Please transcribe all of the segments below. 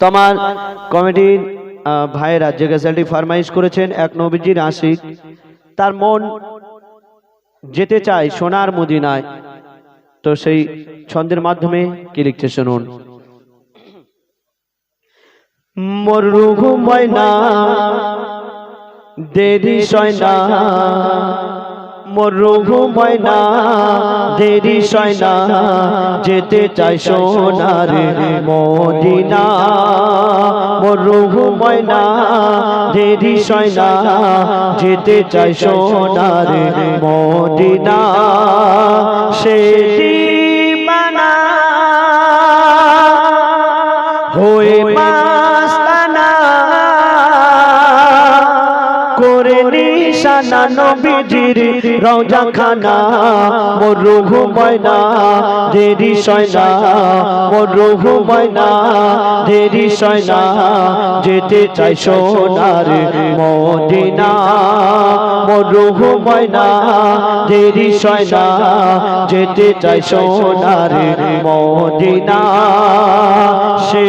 তোমার কমিটির ভাইয়েরা যে গেজালটি ফরমাইশ করেছেন এক নবীজির আশিক তার মন যেতে চায় সোনার মদিনায়। তো সেই ছন্দের মাধ্যমে কি লিখছে শুনুন? মোর রুহু ময়না দেরি সয়না মোর রঘু ময়না, দেরি সয়না যেতে চাই সোনার মদিনা। মোর রঘু ময়না, দেরি সয়না যেতে চাই সোনার মদিনা। সে দিবানা হয়ে মাস্তানা করে নিশানা নবীজির রওজা খানা মোর রঘু ময়না, দেরি সয়না মোর রঘু ময়না, দেরি সয়না যেতে চাই সোনার মদিনা, মোর রঘু ময়না, দেরি সয়না যেতে চাই সোনার মদিনা সে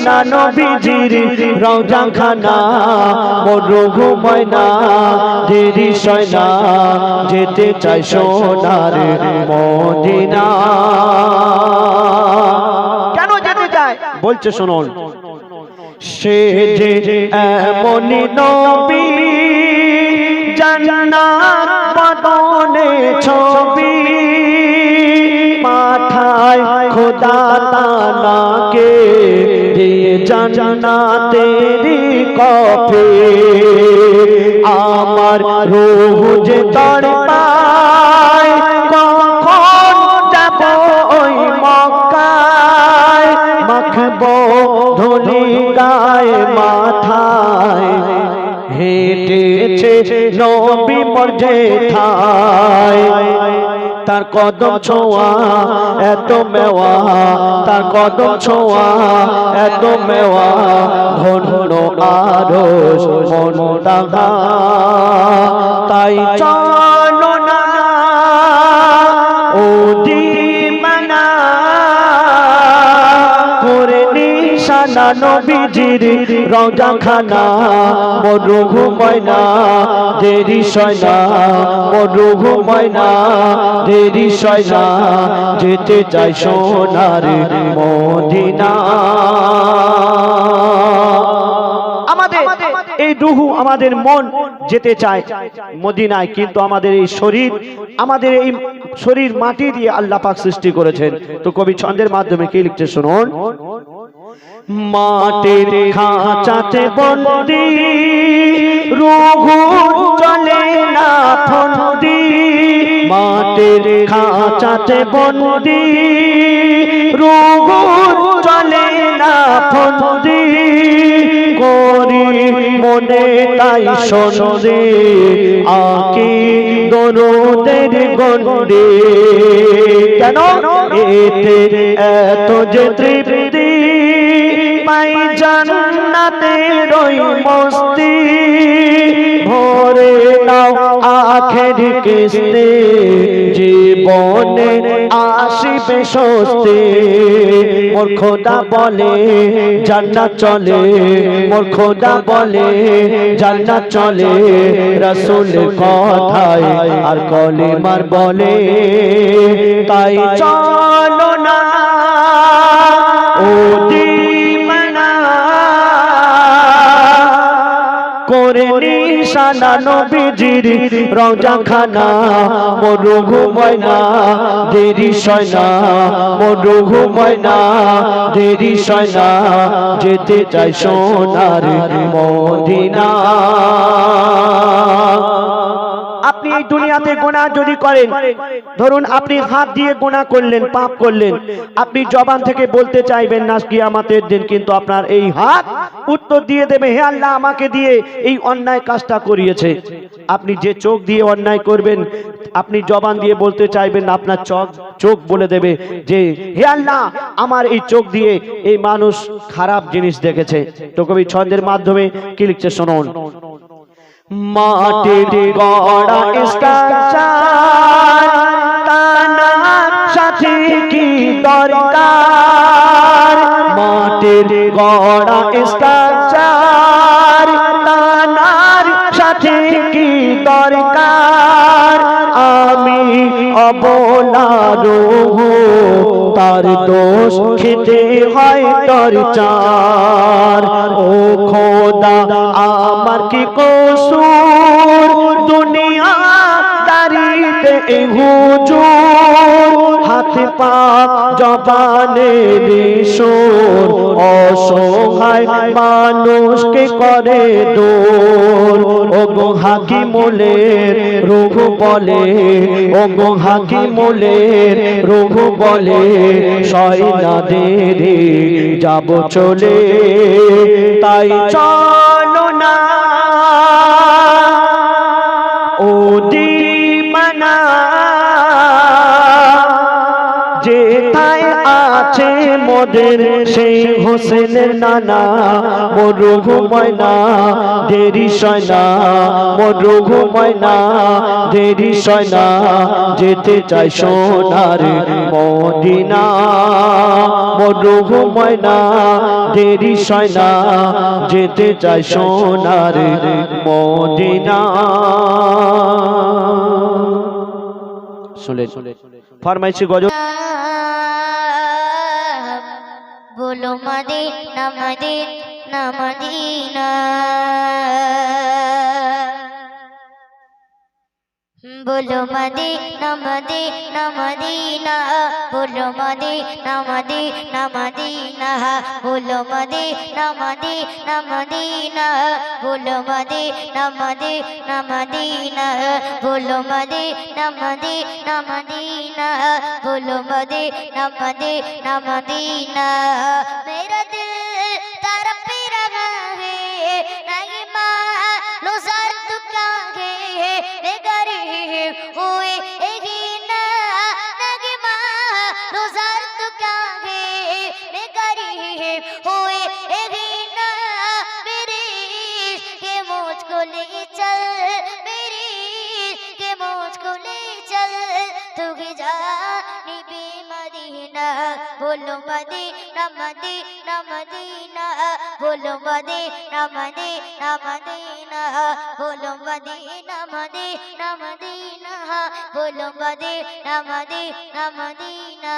নিশানা নবীজির রওজা খানা মোর রঘু ময়না দেরি সয়না, যেতে চাই সোনার মদিনা। কেন যেতে চায়? বলছে, শুনুন। সে যে এমনই নবী, জান্নাত বদনে ছবি দিয়ে জান্নাতেরি কফে আমার যে তড়পায় কখন যাব ওই মক্কায়? মাথায়। হেঁটেছে নবী মোর জেঠায় তার কদম ছোঁয়া, এত মেওয়া। তার কদম ছোঁয়া, এত মেওয়া। ধন্য আরও মন তাই চলো নিশানা নবীজির রওজা খানা মোর রঘু ময়না, দেরি সয়না, মোর রঘু ময়না, দেরি সয়না, যেতে চাই সোনার মদিনা। আমাদের এই রুহু আমাদের মন যেতে চায় মদিনায়, কিন্তু আমাদের এই শরীর, আমাদের এই শরীর মাটি দিয়ে আল্লাহ সৃষ্টি করেছেন। তো কবি ছন্দের মাধ্যমে কি লিখছে শুনুন? মাটির খাঁচাতে বন্দি রঘু চলে না ফন্দি মাটির খাঁচাতে বন্দি রুহু চলে না ফন্দি করি মনে তাই সনদে আকি দরদের গন্ডে। কেন? এতে এত যে তৃপ্তি পাই জান্নাতের ওই মস্তি। ভরে নাও আখের কিস্তে। জীবনে আসিবে স্বস্তি। মোর খোদা বলে, জান্নাত চলে। মোর খোদা বলে, জান্নাত চলে। রসুল কথায় আর কলিমার বলে, তাই চলো না। ও করে নিশানা নবীজির রওজা খানা মোর ঘুময়না দেরি সয়না মোর ঘুময়না দেরি সয়না, যেতে চাই সোনার মদিনা। আপনি এই দুনিয়াতে গোনা যদি করেন ধরুন আপনি হাত দিয়ে গোনা করলেন পাপ করলেন আপনি জবান থেকে বলতে চাইবেন না কিয়ামতের দিন কিন্তু আপনার এই হাত উত্তর দিয়ে দেবে হে আল্লাহ আমাকে দিয়ে এই অন্যায় কাজটা করিয়েছে। আপনি যে চোখ দিয়ে অন্যায় করবেন আপনি জবান দিয়ে বলতে চাইবেন না আপনার চোখ চোখ বলে দেবে যে হে আল্লাহ আমার এই চোখ দিয়ে এই মানুষ খারাপ জিনিস দেখেছে। তো কবি ছন্দের মাধ্যমে কি লিখছে? শুনুন। মাটির গড়া স্ট্রাকচার তানার সাথে কি দরকার মাটির গড়া স্ট্রাকচার কি দরকার। আমি অবলার তার দোষ খেতে হয় তর চার। ও খোদা আমার কি দারিতে হুজুর জবানে রিসুর অসহায় মানুষকে করে দূর ও গো হাকিমুলের রঘু বলে ও গো হাকিমুলের রঘু বলে সয়না দেরে যাব চলে। তাই চলো না, ও দিবানা আছে মোদের সেই হোসেনের নানা। মরু ঘুমায় না, দেরি সয়না মরু ঘুমায় না, দেরি সয়না যেতে চাই সোনার মদিনা। মরু ঘুমায় না, দেরি সয়না যেতে চাই সোনার মদিনা। শুনে ফরমাইছি গজল। বলো মাদে নামাদে নামাদিনা বলো মদে নমদে নমদিনা বলো মদে নমদে নমদিনা বলো মদে নমদে নমদিনা বলো মদে নমদে নমদিনা বলো মদে নমদে নমদিনা বলো মদে নমদে নমদিনা মেরা দিল বলো মদে রমদে রমদে না বলো মদে রমদে রমদে না বলো মদে রমদে রমদে না বলো মদে রমদে রমদে না।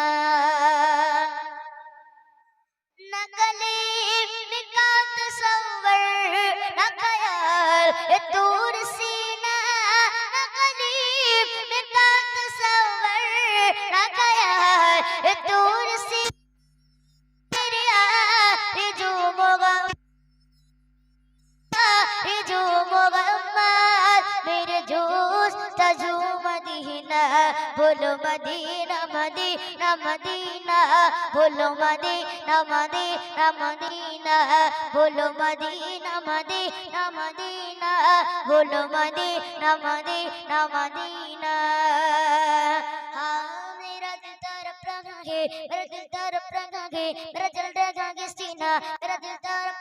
نقلي बोलो मदीना मदीना मदीना बोलो मदीना मदीना मदीना बोलो मदीना मदीना मदीना बोलो मदीना मदीना मदीना हाँ मेरा दिल तरफ रहा है मेरा दिल तरफ रहा है मेरा दिल डगागे सीना मेरा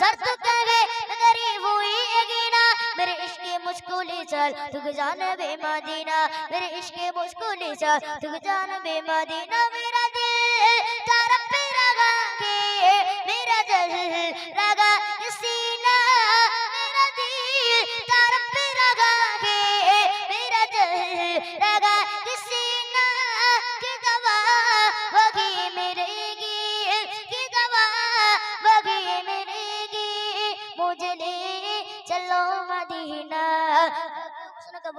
سخت کرے تیری ہوئی گینا۔ میرے عشق مشکولی چل تک جان بے مدینہ۔ میرے عشق مشکولی چل تک جان بے مدینہ۔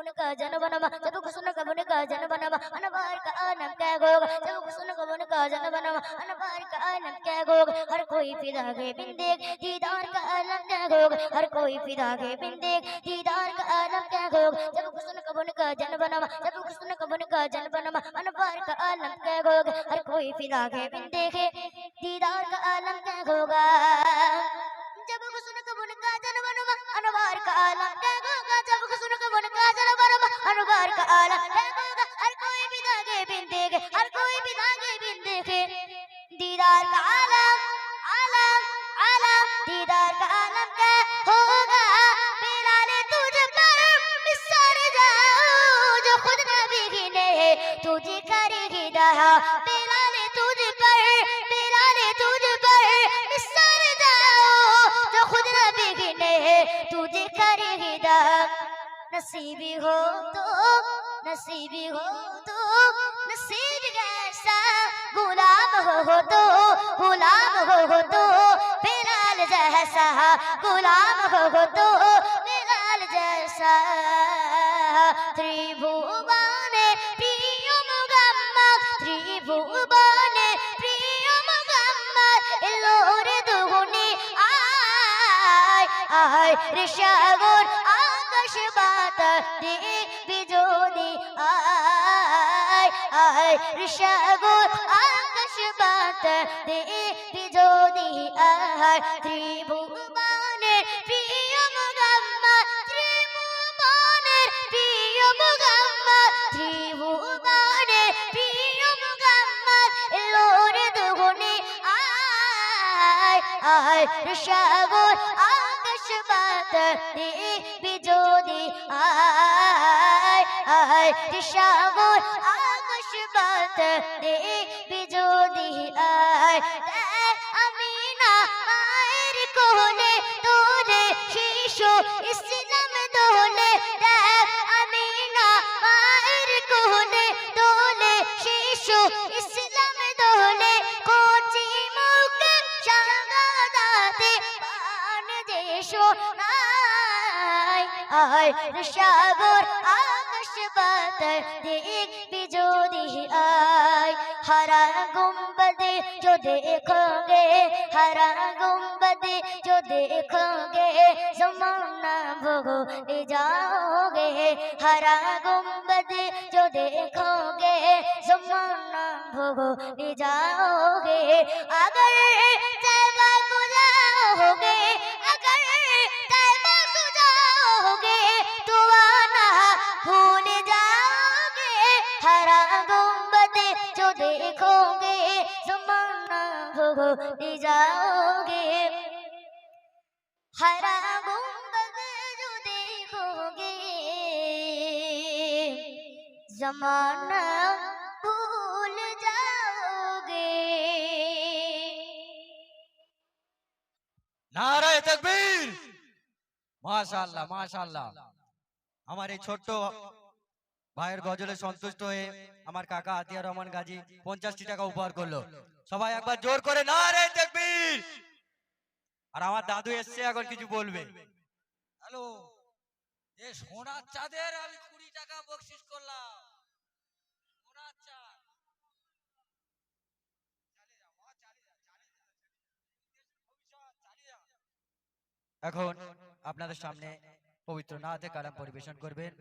کا جن جب کا جن کا بن کا جن کا دیدار کا عالم کیا بن کا جب کا جن جب کا جن انوار کا عالم کیا ہر کوئی کا جب کا بن کا جن کا अनवार का आलम क्या होगा हर कोई फिदा के बिंदे के हर कोई फिदा के बिंदे के दीदार का नसीबी हो तो नसीबी हो तो नसीब जैसा गुलाम हो तो गुलाम हो तो बिलाल जैसा गुलाम हो तो बिलाल जैसा त्रिभुवने प्रिय मुगम्मा त्रिभुवने प्रिय मुगम्मा लोर दुगुनी आय आय ऋषगुण आय আকাশ বাতা বাতাসে বিজোনি আয় আয় ঋষাগর আকাশ বাতাসে বিজোনি আয় ত্রিভুবনের প্রিয় মুগাম্মা ত্রিভুবনের প্রিয় মুগাম্মা ত্রিভুবনের প্রিয় মুগাম্মা এলোরে দুগুনি আয় আয় সাগর আকাশ বাতাসে বিজোদি আয় আয় সাগর আকাশ বাতাসে বিজোদি আয়। দেখ আমি না মায়ের কোলে তোলে শিশু ইসলাম দোলে। আমি না মায়ের কোলে, তোলে শিশু ইসলাম দোলে। কোচি মুখে সাগাদাতে পান দেশো নাই আয় সাগর আকাশ বাতার দেখ বিজোদি আয় हरा गुम्बद जो देखोगे हरा गुम्बद जो देखोगे जमाना भूल जाओगे हरा गुम्बद जो देखोगे जमाना भूल जाओगे अगर جو دیکھو گے زمانہ بھگو جاؤ گے ہرا گنبد جو دیکھو گے زمانہ بھول جاؤ گے نعرہ تکبیر ماشاءاللہ ماشاءاللہ ہمارے چھوٹو ভাইয়ের গজলে সন্তুষ্ট হয়ে আমার কাকা আতিয়া রহমান গাজী পঞ্চাশটি টাকা উপহার করল। সবাই একবার জোর করে নারায় তকবীর! আর আমার দাদু এসছে এখন কিছু বলবে। হ্যালো এ সোনার চাঁদের আমি কুড়ি টাকা বকশিস করলাম। সোনার চাঁদ। এখন আপনাদের সামনে পবিত্র নাথে কালাম পরিবেশন করবেন।